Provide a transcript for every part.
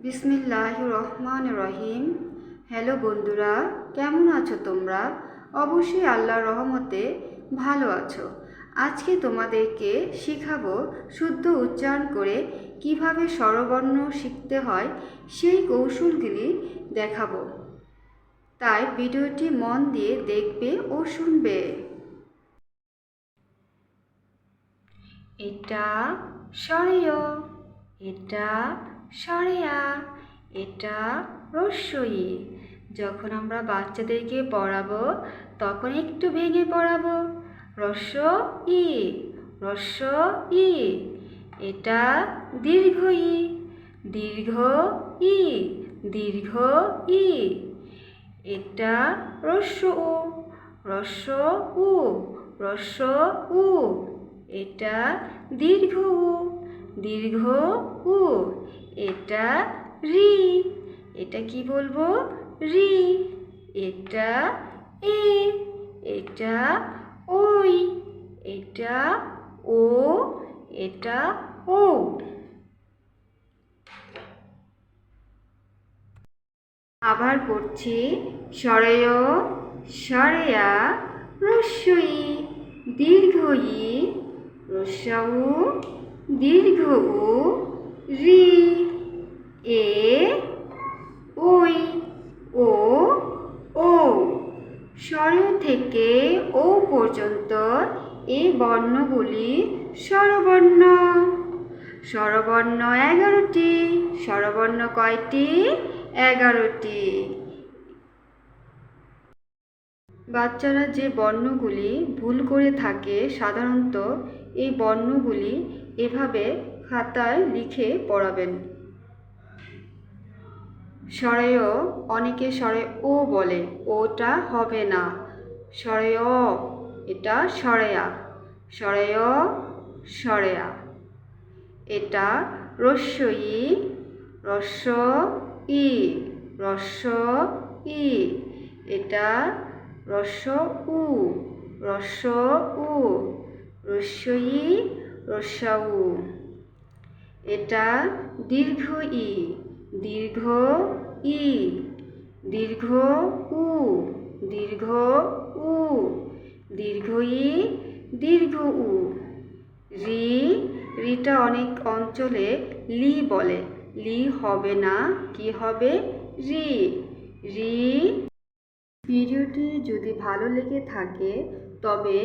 বিসমিল্লাহ রহমান রহিম হ্যালো বন্ধুরা, কেমন আছো তোমরা? অবশ্যই আল্লাহর রহমতে ভালো আছো। আজকে তোমাদেরকে শেখাবো শুদ্ধ উচ্চারণ করে কীভাবে স্বরবর্ণ শিখতে হয় সেই কৌশলগুলি দেখাবো। তাই ভিডিওটি মন দিয়ে দেখবে ও শুনবে। এটা সরেয় এটা সরেয়া, এটা রস্যই। যখন আমরা বাচ্চাদেরকে পড়াবো, তখন একটু ভেঙে পড়াবো। রস্য ই রস্য ই এটা দীর্ঘ ই দীর্ঘ ই দীর্ঘ ই এটা রস্য উ রস্য উ রস্য উ এটা দীর্ঘ উ দীর্ঘ উ, এটা রি, এটা কি বলব? রি, এটা এ, এটা ওই, এটা ও এটা ও আবার পড়ছি, সরেয়, সরেয়া, রস্যই, দীর্ঘই, রস্যাউ দীর্ঘ উ রি। এ, ওই, ও ও। স্বর থেকে ও পর্যন্ত এই বর্ণগুলি স্বরবর্ণ। স্বরবর্ণ এগারোটি, স্বরবর্ণ কয়টি? এগারোটি। বাচ্চারা যে বর্ণগুলি ভুল করে থাকে সাধারণত এই বর্ণগুলি এভাবে খাতায় লিখে পড়াবেন। স্বরেয় অনেকে স্বরে ও বলে, ওটা হবে না। স্বরেয়, এটা সরেয়া স্বরেয় সরেয়া এটা রস্যই, রস্য ই রস্য ই। এটা রস্য উ রস্য উ রস্যই রস্যাউ। এটা দীর্ঘ ই দীর্ঘ ই, দীর্ঘ উ দীর্ঘ উ, দীর্ঘ ই, দীর্ঘ উ। রি, রিটা অনেক অঞ্চলে লি বলে। লি হবে না, কি হবে? রি। রি ভিডিওটি যদি ভালো লেগে থাকে, তবে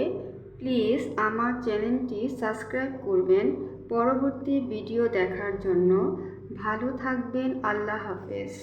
প্লিজ আমার চ্যানেলটি সাবস্ক্রাইব করবেন। পরবর্তী ভিডিও দেখার জন্য ভালো থাকবেন। আল্লাহ হাফেজ।